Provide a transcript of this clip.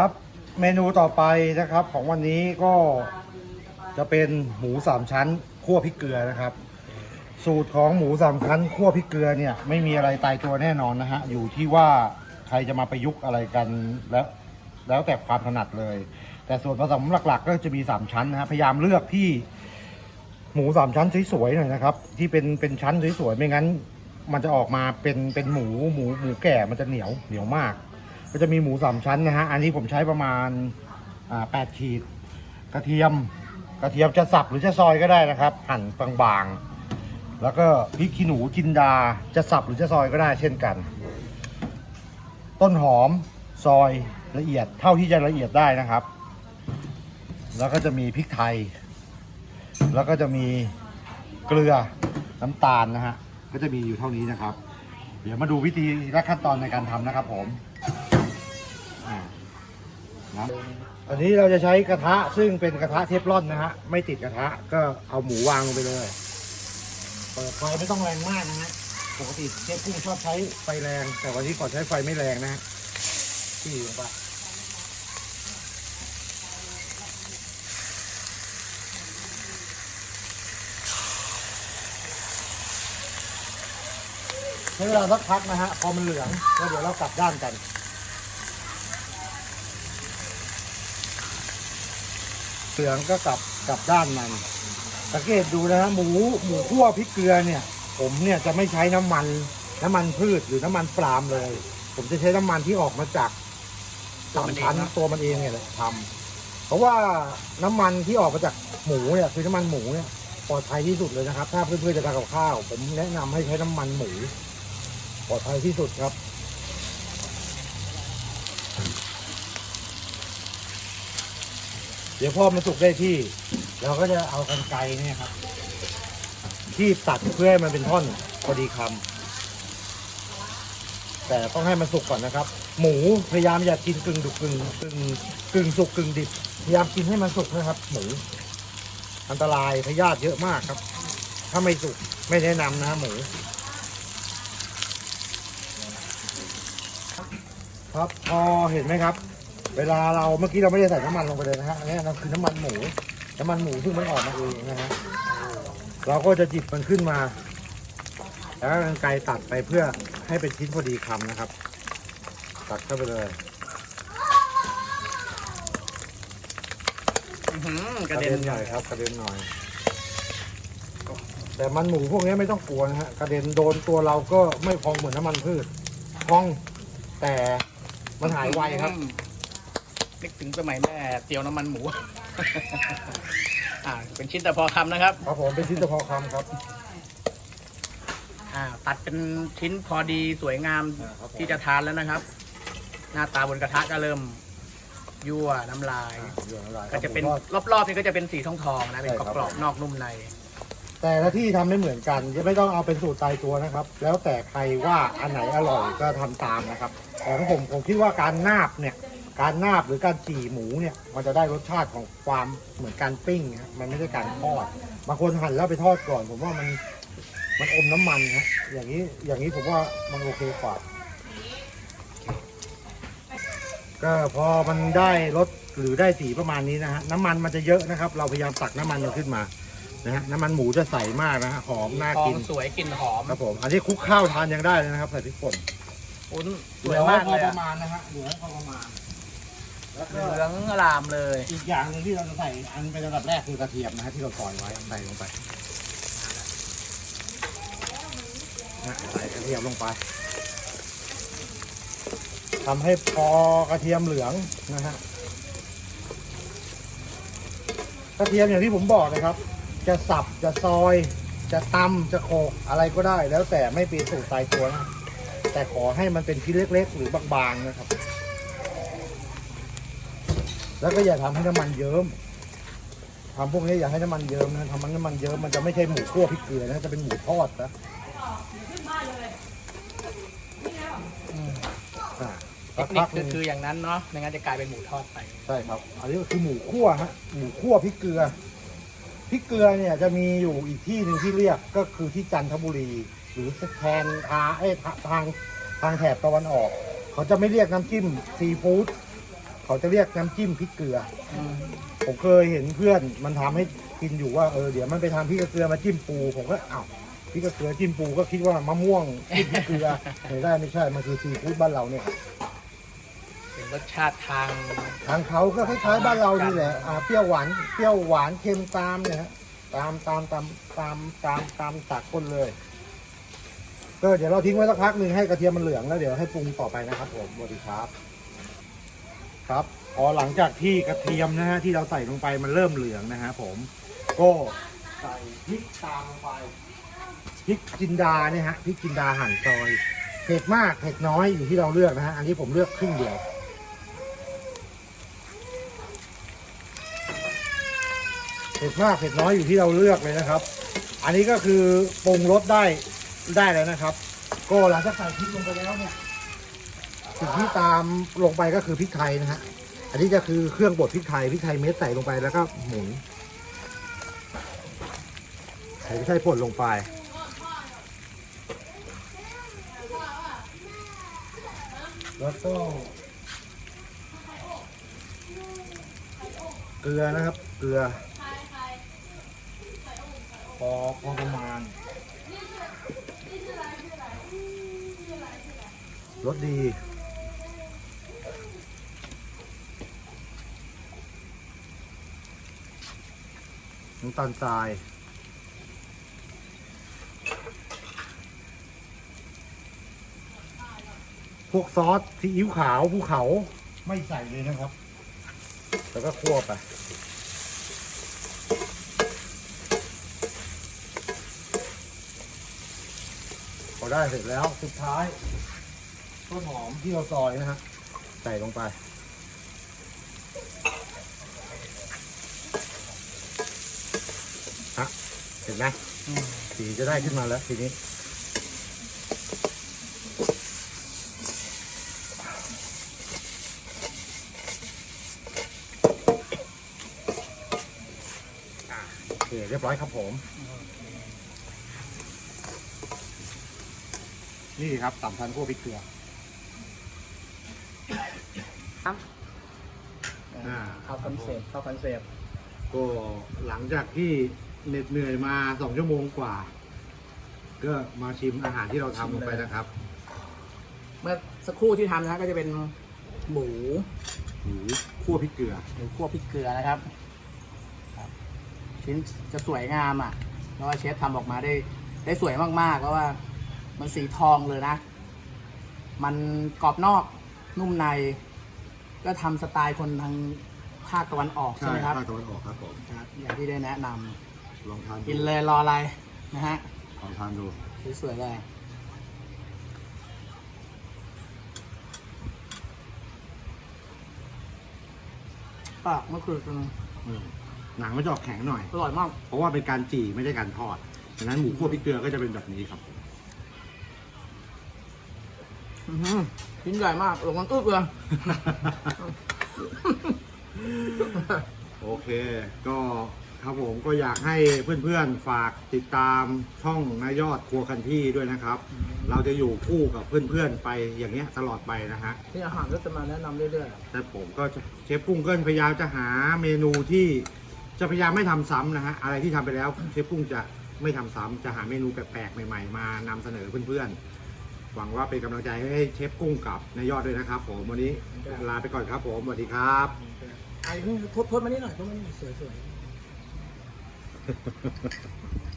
ครับ เมนูต่อไปนะครับของวันนี้ก็จะเป็นหมูสามชั้นคั่วพริกเกลือนะครับ สูตรของหมูสามชั้นคั่วพริกเกลือเนี่ยไม่มีอะไรตายตัวแน่นอนนะฮะอยู่ที่ว่าใครจะมาประยุกต์อะไรกันแล้วแล้วแต่ความถนัดเลย แต่ส่วนผสมหลัก ๆ ก็จะมีสามชั้นนะฮะพยายามเลือกที่หมูสามชั้นสวยๆหน่อยนะครับ ที่เป็นเป็นชั้นสวยๆไม่งั้น มันจะออกมาเป็นเป็นหมูหมูหมูแก่มันจะเหนียวเหนียวมาก ก็จะมีหมูสามชั้นนะฮะ อันนี้ผมใช้ประมาณแปดขีด กระเทียม กระเทียมจะสับหรือจะซอยก็ได้นะครับ หั่นบางๆ แล้วก็พริกขี้หนูจินดา จะสับหรือจะซอยก็ได้เช่นกัน ต้นหอมซอยละเอียดเท่าที่จะละเอียดได้นะครับ แล้วก็จะมีพริกไทย แล้วก็จะมีเกลือน้ำตาลนะฮะ ก็จะมีอยู่เท่านี้นะครับ เดี๋ยวมาดูวิธีและขั้นตอนในการทำนะครับผม อ่านะอันนี้เราจะใช้กระทะซึ่งเป็นกระทะเทฟลอนนะฮะ ไม่ติดกระทะก็เอาหมูวางลงไปเลย เปิดไฟไม่ต้องแรงมากนะฮะ ปกติเชฟกุ้งชอบใช้ไฟแรง แต่วันนี้ขอใช้ไฟไม่แรงนะฮะที่ลงไปใช้เวลาสักพักนะฮะ พอมันเหลืองแล้วเดี๋ยวเรากลับด้านกัน เหลืองก็กลับกลับด้านมันสังเกตดูนะฮะหมูหมูคั่วพริกเกลือเนี่ย ผมเนี่ยจะไม่ใช้น้ำมันน้ำมันพืชหรือน้ำมันปาล์มเลย ผมจะใช้น้ำมันที่ออกมาจากสามชั้นตัวมันเองเนี่ยแหละทำเพราะว่าน้ำมันที่ออกมาจากหมูเนี่ยคือน้ำมันหมูเนี่ยปลอดภัยที่สุดเลยนะครับ ถ้าเพื่อนๆจะทำกับข้าว ผมแนะนำให้ใช้น้ำมันหมูปลอดภัยที่สุดครับ เดี๋ยวพอมันสุกได้ที่ เราก็จะเอากันไกรเนี่ยครับ ที่ตัดเพื่อให้มันเป็นท่อนพอดีคำแต่ต้องให้มันสุกก่อนนะครับ หมูพยายามอย่ากินกึ่งดุกกึ่งกึ่งกึ่งสุกกึ่งดิบพยายามกินให้มันสุกนะครับ หมูอันตรายพยาธิเยอะมากครับ ถ้าไม่สุกไม่แนะนำนะหมูครับพอเห็นไหมครับ เวลาเราเมื่อกี้เราไม่ได้ใส่น้ำมันลงไปเลยนะฮะอันนี้เราคือน้ำมันหมูน้ำมันหมูซึ่งมันออกมาเองนะฮะเราก็จะจิบมันขึ้นมา แล้วก็กรรไกรตัดไปเพื่อให้เป็นชิ้นพอดีคำนะครับ ตัดเข้าไปเลยอื้อหือกกระระเด็เด็นนหน่อยครับกระเด็นหน่อย แต่มันหมูพวกนี้ไม่ต้องกลัวนะฮะกระเด็นโดนตัวเราก็ไม่พองเหมือนน้ำมันพืชพองแต่มันหายไวครับอืม นึกถึงสมัยแม่เตียวน้ำมันหมู อ่า เป็นชิ้นแต่พอคำนะครับ ครับผมเป็นชิ้นเฉพาะคำครับ อ่า ตัดเป็นชิ้นพอดีสวยงามอ่าครับผม ที่จะทานแล้วนะครับ หน้าตาบนกระทะก็เริ่มยั่วน้ำลายก็จะเป็นรอบๆนี่ก็จะเป็นสีทองๆนะเป็นใช่ครับกรอบๆนอกนุ่มใน แต่ละที่ทำไม่เหมือนกันจะไม่ต้องเอาเป็นสูตรตายตัวนะครับ แล้วแต่ใครว่าอันไหนอร่อยก็ทำตามนะครับแต่ของผมผมคิดว่าการนาบเนี่ย การนาบหรือการจี่หมูเนี่ย มันจะได้รสชาติของความเหมือนการปิ้งนะมันไม่ใช่การทอดบางคนหั่นแล้วไปทอดก่อน ผมว่ามันมันอมน้ำมันฮะอย่างนี้อย่างนี้ผมว่ามันโอเคกว่า ก็พอมันได้รสหรือได้สีประมาณนี้นะฮะน้ำมันมันจะเยอะนะครับ เราพยายามตักน้ำมันมันขึ้นมานะฮะน้ำมันหมูจะใสมากนะฮะหอมน่าทอกิงนสวยกลิ่นหอมครับผมอันนี้คลุกข้าวทานยังได้เลยนะครับใส่พริกป่น อุ้นสเหวยลือมากพเลอยปอะระมาณนะฮะเหลือพอประมาณ แล้วเหก็ลืองอลามเลยอีกอย่างหนึ่งที่เราจะใส่อันเป็นระดับแรกคือกระเทียมนะฮะที่เราซอยไว้ใส่ลงไปนะใส่กระเทียมลงไปทำให้พอกระเทียมเหลืองนะฮะกระเทียมอย่างที่ผมบอกนะครับ จะสับจะซอย จะตำจะโขลกอะไรก็ได้ แล้วแต่ไม่เป็นสูตรตายตัวนะแต่ขอให้มันเป็นชิ้นเล็ก ๆ หรือบางๆนะครับ แล้วก็อย่าทำให้น้ำมันเยิ้มทำพวกนี้อย่าให้น้ำมันเยิ้มนะทำมันน้ำมันเยิ้มมันจะไม่ใช่หมูคั่วพริกเกลือนะจะเป็นหมูทอดนะอืมอ่าเทสัคกนิพัคกหคืนึ่องคืออย่างนั้นเนาะไม่งั้นจะกลายเป็นหมูทอดไป ใช่ครับ อันนี้ก็คือหมูคั่วฮะ หมูคั่วพริกเกลือ พริกเกลือเนี่ยจะมีอยู่อีกที่หนึ่งที่เรียกก็คือที่จันทบุรี หรือแทนทาเอ้ยทาทางทางแถบตะวันออก เขาจะไม่เรียกน้ำจิ้มซีฟู้ด เขาจะเรียกน้ำจิ้มพริกเกลือผมเคยเห็นเพื่อนมันทำให้กินอยู่ว่าเออเดี๋ยวมันไปทำพริกกับเกลือมาจิ้มปูผมก็อ้าวพริกกับเกลือจิ้มปูก็คิดว่ามะม่วงจิ้มพริกเกลือไม่ได้ไม่ใช่มันคือซีฟู้ดบ้านเราเนี่ย เป็นรสชาติทาง ทางเขาก็คล้ายๆบ้านเรานี่แหละอ่าเปรี้ยวหวาน เปรี้ยวหวานเค็มตามเนี่ยฮะ ตามตามตามตามตามตามสากลเลย ก็เดี๋ยวเราทิ้งไว้สักพักหนึ่งให้กระเทียมมันเหลืองแล้วเดี๋ยวให้ปรุงต่อไปนะครับผมสวัสดีครับ ครับพอหลังจากที่กระเทียมนะฮะที่เราใส่ลงไปมันเริ่มเหลืองนะฮะผมก็ใส่พริกตามลงไปพริกจินดาเนี่ยฮะพริกจินดาหั่นซอยเผ็ดมากเผ็ดน้อยอยู่ที่เราเลือกนะฮะอันนี้ผมเลือกครึ่งเดียวเผ็ดมากเผ็ดน้อยอยู่ที่เราเลือกเลยนะครับ อันนี้ก็คือปรุงรสได้ได้แล้วนะครับ ก็หลังจากใส่พริกลงไปแล้วเนี่ย สิ่งที่ตามลงไปก็คือพริกไทยนะฮะ อันนี้จะคือเครื่องบดพริกไทยพริกไทยเม็ดใส่ลงไปแล้วก็หมุนใส่พริกไทยป่นลงไป แล้วก็เกลือนะครับ เกลือพอพอประมาณรสดี น้ำตาลทราย พวกซอสซีอิ๊วขาวภูเขา ไม่ใส่เลยนะครับ แล้วก็คั่วไป พอได้เสร็จแล้วสุดท้ายต้นหอมที่เราซอยนะฮะ ใส่ลงไปฮะ เห็นไหมอืมสีจะได้ขึ้นมาแล้วทีนี้อะโอเคเรียบร้อยครับผม นี่ครับสามชั้นคั่วพริกเกลือครับอ่าเข้าคอนเซ็ปต์เข้าคอนเซ็ปต์ก็หลังจากที่ เหน็ดเหนื่อยมาสองชั่วโมงกว่า ก็มาชิมอาหารที่เราทำลงไปนะครับ เมื่อสักครู่ที่ทำนะฮะก็จะเป็นหมูหมูคั่วพริกเกลือหมูคั่วพริกเกลือนะครับครับ ชิ้นจะสวยงามอะเพราะว่าเชฟทำออกมาได้ ได้สวยมากๆเพราะว่ามันสีทองเลยนะ มันกรอบนอกนุ่มใน ก็ทำสไตล์คนทางภาคตะวันออกใช่ไหมครับภาคตะวันออกครับผม ครับอย่างที่ได้แนะนำ ลองทานดูกินเลยรออะไรนะฮะลองทานดูสวยๆเลยปากมะเขือเป็นอืมหนังมันจะออกแข็งหน่อย อร่อยมาก เพราะว่าเป็นการจี่ไม่ได้การทอดดังนั้นหมูคั่วพริกเกลือก็จะเป็นแบบนี้ครับ อื้อหือชิ้นใหญ่มากลงมันอึ๊บเลย โอเค ก็ ครับผมก็อยากให้เพื่อนๆฝากติดตามช่องนายยอดครัวคันที่ด้วยนะครับ เราจะอยู่คู่กับเพื่อนๆไปอย่างเงี้ยตลอดไปนะฮะนี่อาหารก็จะมาแนะนำเรื่อยแต่ผมก็จะเชฟกุ้งก็พยายามจะหาเมนูที่จะพยายามไม่ทำซ้ำนะฮะอะไรที่ทำไปแล้วเชฟกุ้งจะไม่ทำซ้ำจะหาเมนูแปลกๆใหม่ๆ มานำเสนอเพื่อนๆ หวังว่าเป็นกำลังใจให้เชฟกุ้งกับนายยอดด้วยนะครับ ผมวันนี้ลาไปก่อนครับผมสวัสดีครับ ๆไอ้นี่ทดทดมานี่หน่อยทดมานี่หน่อยสวยๆ ハハハハ。